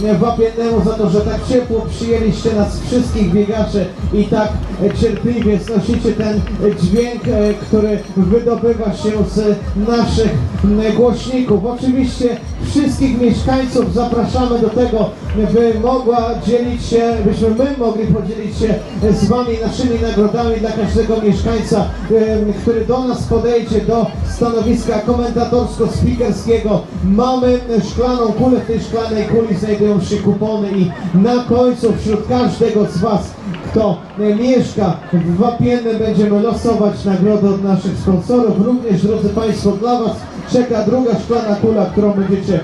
Wapiennemu za to, że tak ciepło przyjęliście nas wszystkich biegaczy i tak cierpliwie znosicie ten dźwięk, e, który wydobywa się z naszych głośników. Oczywiście wszystkich mieszkańców zapraszamy do tego, by mogła dzielić się, byśmy my mogli podzielić się z Wami naszymi nagrodami dla każdego mieszkańca, który do nas podejdzie do stanowiska komentatorsko-spikerskiego. Mamy szklaną kulę, w tej szklanej kuli znajdują się kupony i na końcu wśród każdego z Was, kto mieszka w Wapiennym, będziemy losować nagrody od naszych sponsorów. Również, drodzy Państwo, dla Was czeka druga szklana kula, którą będziecie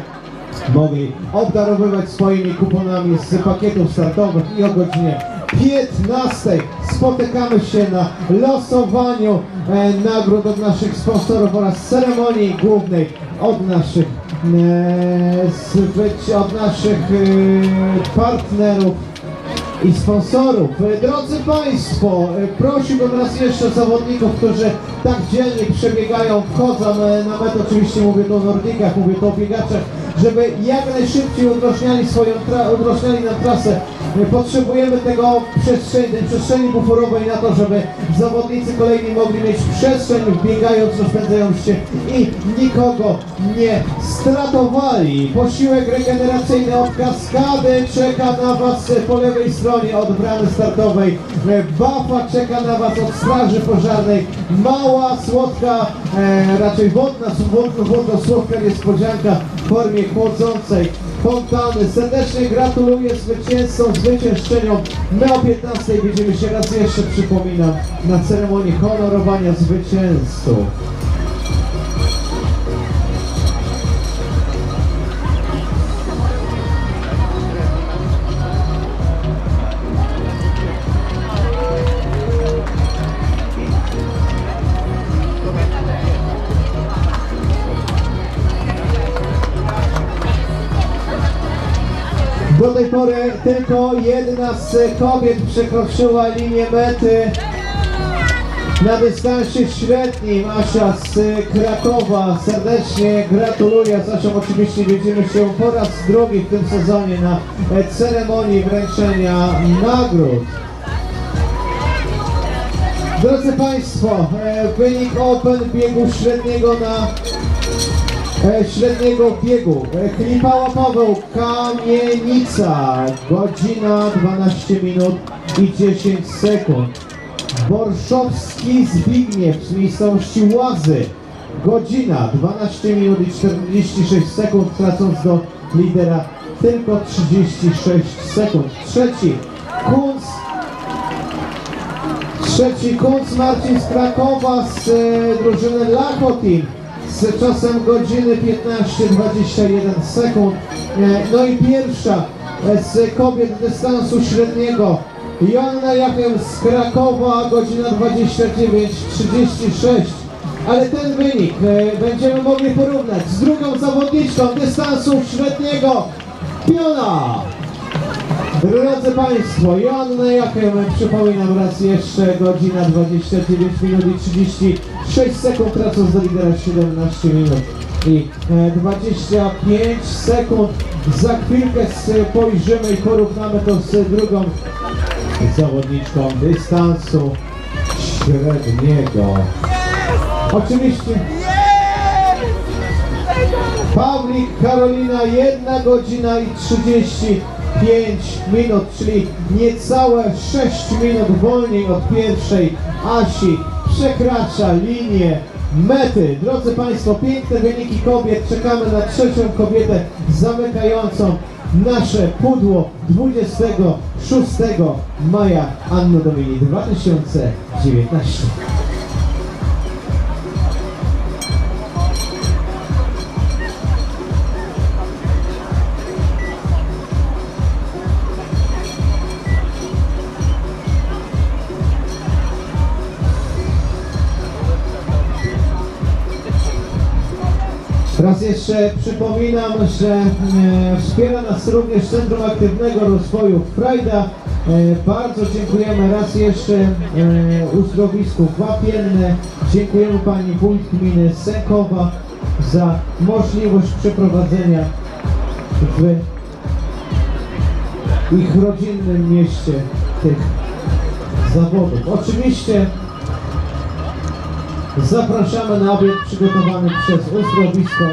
mogli obdarowywać swoimi kuponami z pakietów startowych i o godzinie 15 spotykamy się na losowaniu e, nagród od naszych sponsorów oraz ceremonii głównej od naszych zbyć, od naszych e, partnerów i sponsorów. E, Drodzy Państwo, e, prosiłbym raz jeszcze zawodników, którzy tak dzielnie przebiegają, wchodzą na metę, oczywiście mówię tu o Nordikach, mówię tu o biegaczach, żeby jak najszybciej udrożniali swoją udrożniali nam trasę. Potrzebujemy tego przestrzeni, tej przestrzeni buforowej na to, żeby zawodnicy kolejni mogli mieć przestrzeń biegając, rozpędzając się i nikogo nie stratowali. Posiłek regeneracyjny od kaskady czeka na Was po lewej stronie od bramy startowej. E, Bafa czeka na Was od straży pożarnej. Mała, słodka, e, raczej wodna, wodno, wodno słodka niespodzianka w formie chłodzącej fontany. Serdecznie gratuluję zwycięzcom, zwyciężczyniom. My o 15 widzimy się raz jeszcze, przypominam, na ceremonii honorowania zwycięzców. Do tej pory tylko jedna z kobiet przekroczyła linię mety na dystansie średnim. Asia z Krakowa serdecznie gratuluję. Zresztą oczywiście widzimy się po raz drugi w tym sezonie na ceremonii wręczenia nagród. Drodzy Państwo, e, wynik Open biegu średniego na średniego biegu. E, Klipała Paweł, Kamienica, godzina 12 minut i 10 sekund. Borszowski Zbigniew z miejscowości Łazy, godzina 12 minut i 46 sekund, tracąc do lidera tylko 36 sekund. Trzeci, Kunz Trzeci Kunc Marcin z Krakowa z e, drużyny Lakotin z czasem godziny 15-21 sekund. E, no i pierwsza e, z kobiet dystansu średniego Joanna Jachem z Krakowa godzina 29-36. Ale ten wynik e, będziemy mogli porównać z drugą zawodniczką dystansu średniego Piona. Drodzy Państwo, Joanna Jachem, przypominam raz jeszcze, godzina 29 minut i 36 sekund, tracąc do lidera 17 minut i e, 25 sekund. Za chwilkę spojrzymy i porównamy to z drugą zawodniczką dystansu średniego. Oczywiście Pawlik Karolina 1 godzina i 35 minut, czyli niecałe 6 minut wolniej od pierwszej Asi przekracza linię mety. Drodzy Państwo, piękne wyniki kobiet. Czekamy na trzecią kobietę zamykającą nasze pudło 26 maja Anno Domini 2019. Raz jeszcze przypominam, że e, wspiera nas również Centrum Aktywnego Rozwoju Frajda. E, bardzo dziękujemy raz jeszcze e, uzdrowisku Wapienne. Dziękujemy Pani Wójt Gminy Sękowa za możliwość przeprowadzenia w ich rodzinnym mieście tych zawodów. Oczywiście zapraszamy na obiad przygotowany przez uzdrowisko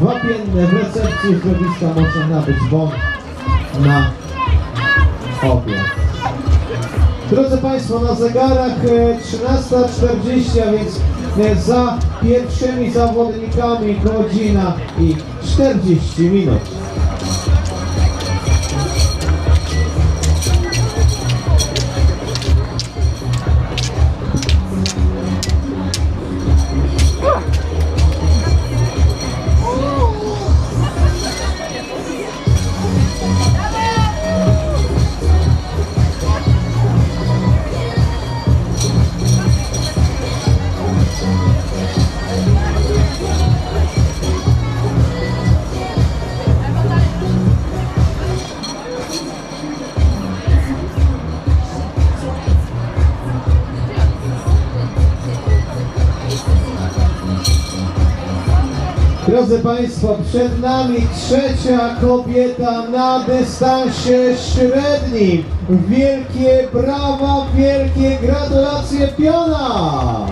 wapienne. W recepcji uzdrowiska można nabyć bon na obiad. Drodzy Państwo, na zegarach e, 13.40, a więc e, za pierwszymi zawodnikami godzina i 40 minut. Drodzy Państwo, przed nami trzecia kobieta na dystansie średnim. Wielkie brawa, wielkie gratulacje piona!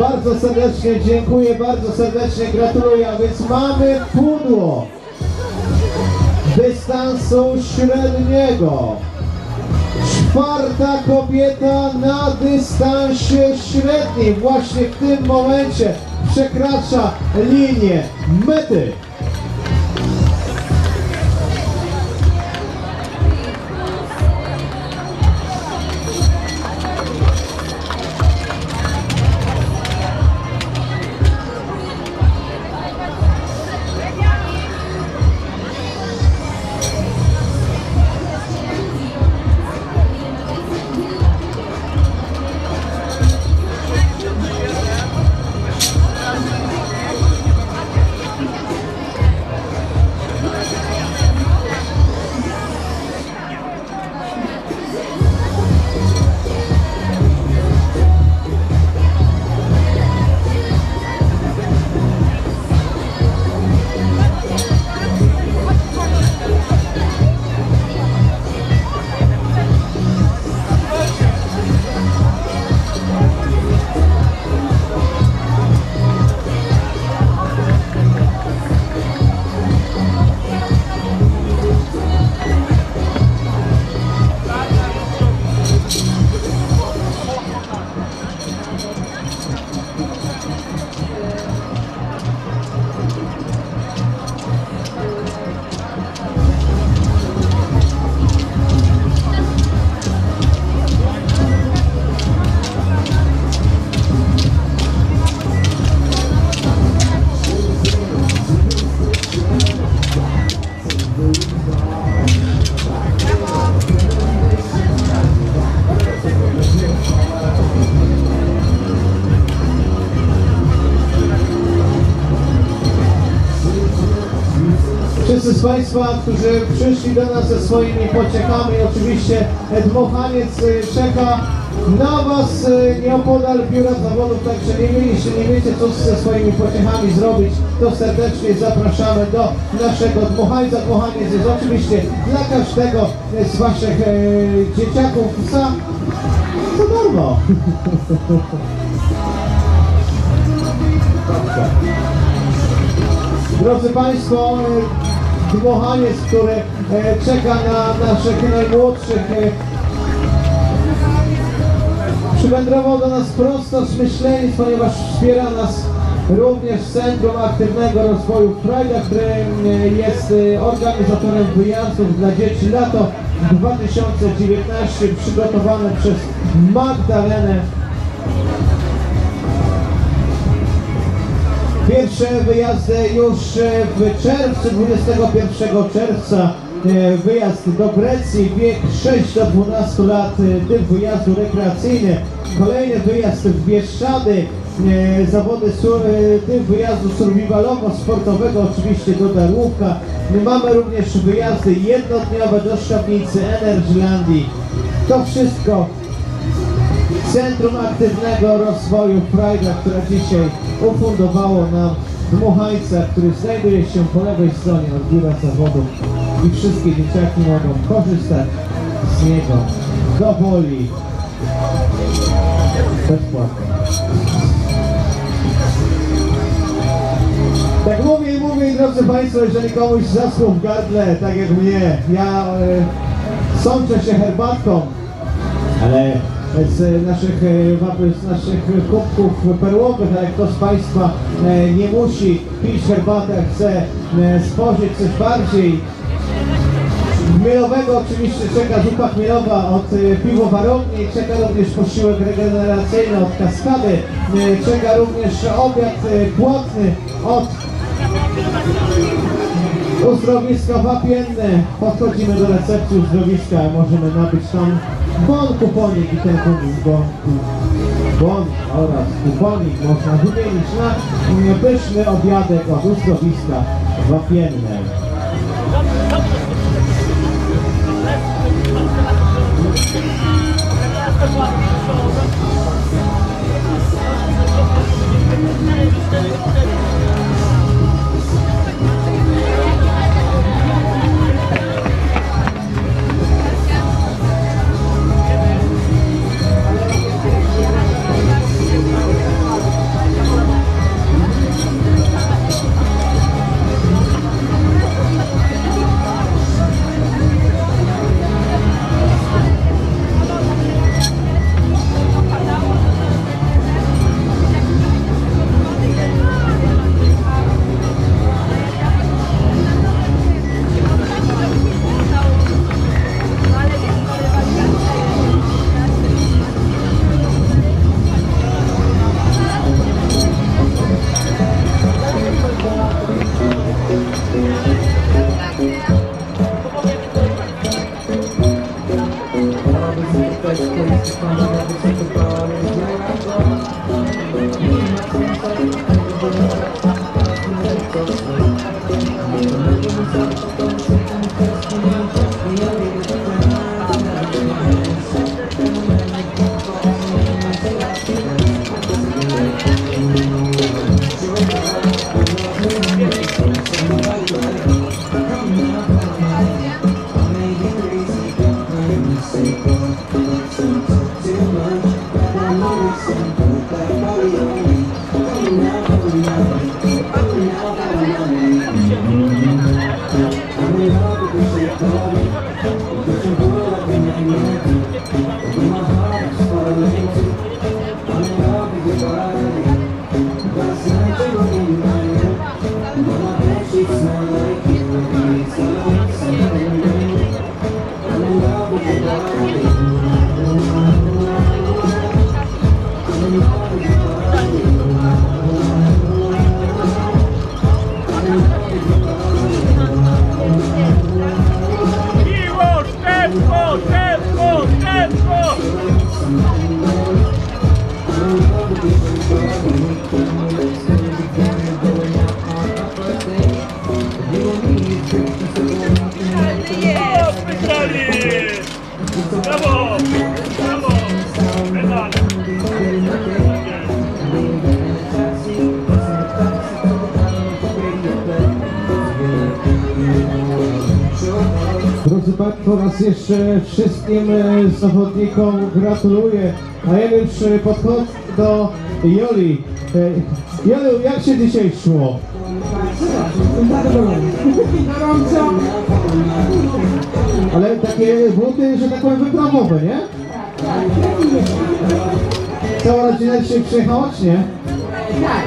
Bardzo serdecznie dziękuję, bardzo serdecznie gratuluję, a więc mamy pudło dystansu średniego. Czwarta kobieta na dystansie średnim właśnie w tym momencie przekracza linię mety. Państwa, którzy przyszli do nas ze swoimi pociechami, oczywiście dmuchaniec y, czeka na Was y, nieopodal biura zawodów, także nie mieliście, nie wiecie co ze swoimi pociechami zrobić, to serdecznie zapraszamy do naszego dmuchańca. Dmuchaniec jest oczywiście dla każdego z Waszych e, dzieciaków za, za darmo. Drodzy Państwo, dmuchaniec, który e, czeka na naszych najmłodszych, e, przywędrował do nas prosto z Myślenic, ponieważ wspiera nas również Centrum Aktywnego Rozwoju Frajda, który e, jest e, organizatorem wyjazdów dla dzieci. Lato 2019 przygotowane przez Magdalenę Pierwsze wyjazdy już e, w czerwcu, 21 czerwca e, wyjazd do Grecji, wiek 6 do 12 lat, e, typ wyjazdu rekreacyjny. Kolejny wyjazd w Bieszczady, e, zawody e, typ wyjazdu survivalowo-sportowego, oczywiście do Darłówka. My mamy również wyjazdy jednodniowe do Szczawnicy, Energylandii. To wszystko Centrum Aktywnego Rozwoju Frajda, które dzisiaj ufundowało nam dmuchańca, który znajduje się po lewej stronie od biura zawodów i wszystkie dzieciaki mogą korzystać z niego do woli bezpłatnie. Tak mówię i mówię, drodzy Państwo, jeżeli komuś zaschło w gardle, tak jak mnie, ja e, sączę się herbatką, ale z naszych, e, z naszych kubków perłowych, ale kto z Państwa e, nie musi. Pić herbatę, chce e, spożyć coś bardziej. Chmielowego oczywiście czeka zupa chmielowa od piwowarowni, czeka również posiłek regeneracyjny od kaskady, czeka również obiad płatny od uzdrowiska wapienne. Podchodzimy do recepcji uzdrowiska, możemy nabyć tam bon kuponik i ten bon, bon oraz kuponik można wymienić na pyszny obiadek od uzdrowiska wapienne. Miłość, Państwo, raz jeszcze wszystkim e, zawodnikom gratuluję. A ja już podchodzę do Joli. E, Jolu, jak się dzisiaj szło? Gorąco. Ale takie buty, że tak powiem, wyprawowe, nie? Cała rodzina dzisiaj przyjechała, czy nie? Tak.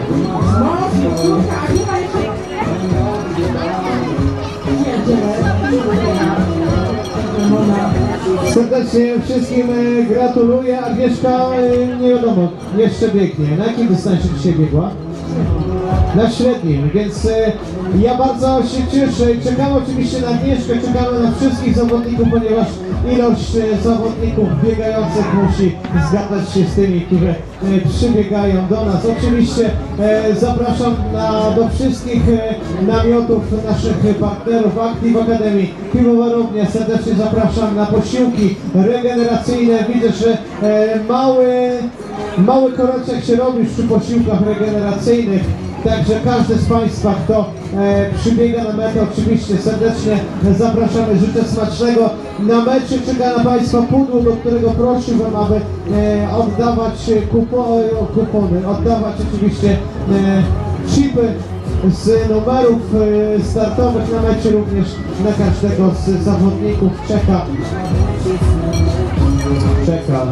Mąż. Serdecznie wszystkim e, gratuluję. Agnieszka, e, nie wiadomo, jeszcze biegnie. Na jakim dystansie dzisiaj biegła? Na średnim, więc e, ja bardzo się cieszę i czekamy oczywiście na Agnieszkę, czekamy na wszystkich zawodników, ponieważ ilość e, zawodników biegających musi zgadzać się z tymi, którzy e, przybiegają do nas. Oczywiście e, zapraszam na, do wszystkich e, namiotów naszych partnerów Active Academy, piwowarownia, serdecznie zapraszam na posiłki regeneracyjne. Widzę, że mały Mały koreczek się robi przy posiłkach regeneracyjnych. Także każdy z Państwa, kto e, przybiega na metę, oczywiście serdecznie zapraszamy, życzę smacznego. Na mecie czeka na Państwa pudło, do którego prosiłbym, aby e, oddawać kupo, e, kupony, oddawać oczywiście e, chipy z numerów e, startowych na mecie również na każdego z zawodników czeka czeka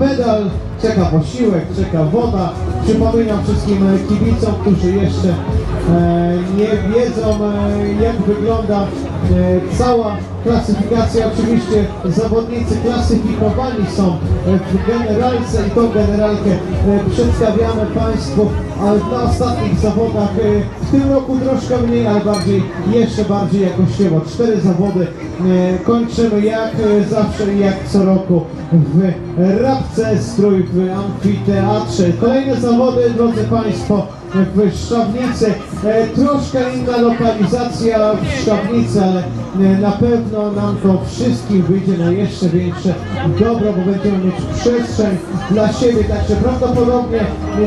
medal, czeka posiłek, czeka woda. Przypominam wszystkim e, kibicom, którzy jeszcze e, nie wiedzą e, jak wygląda cała klasyfikacja. Oczywiście zawodnicy klasyfikowani są w generalce i tą generalkę przedstawiamy Państwu ale na ostatnich zawodach w tym roku troszkę mniej, ale bardziej, jeszcze bardziej jakościowo. Cztery zawody kończymy jak zawsze i jak co roku w Rabce Strój w Amfiteatrze. Kolejne zawody, drodzy Państwo, w Szczawnicy. E, troszkę inna lokalizacja w Szczawnicy, ale e, na pewno nam to wszystkim wyjdzie na jeszcze większe dobro, bo będziemy mieć przestrzeń dla siebie, także prawdopodobnie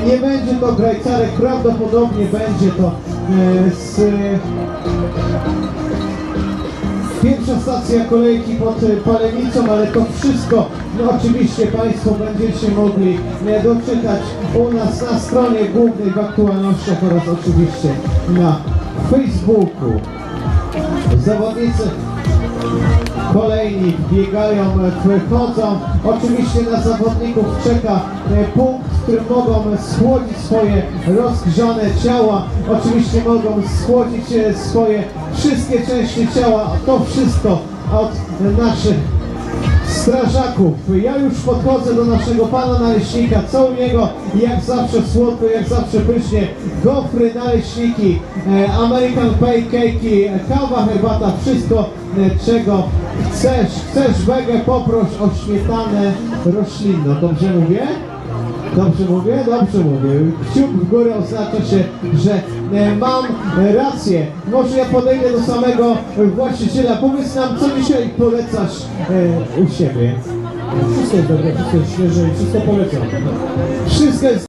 nie będzie to grajcarek, prawdopodobnie będzie to e, z Pierwsza stacja kolejki pod e, Palenicą, ale to wszystko no oczywiście Państwo będziecie mogli e, doczytać u nas na stronie głównej w aktualnościach oraz oczywiście na Facebooku. Zawodnicy kolejni biegają, wchodzą. Oczywiście na zawodników czeka e, punkt, w którym mogą schłodzić swoje rozgrzane ciała. Oczywiście mogą schłodzić e, swoje wszystkie części ciała. To wszystko od naszych strażaków. Ja już podchodzę do naszego pana naleśnika, co u niego jak zawsze słodko, jak zawsze pysznie, gofry, naleśniki, e, American pancake, e, kawa, herbata, wszystko e, czego chcesz. Chcesz wege, poproś o śmietanę roślinną. Dobrze mówię? Dobrze mówię? Dobrze mówię. Kciuk w górę oznacza się, że e, mam rację. Może ja podejdę do samego właściciela. Powiedz nam, co dzisiaj polecasz e, u siebie. Wszystko jest dobre, wszystko jest świeże i wszystko polecam. Wszystko jest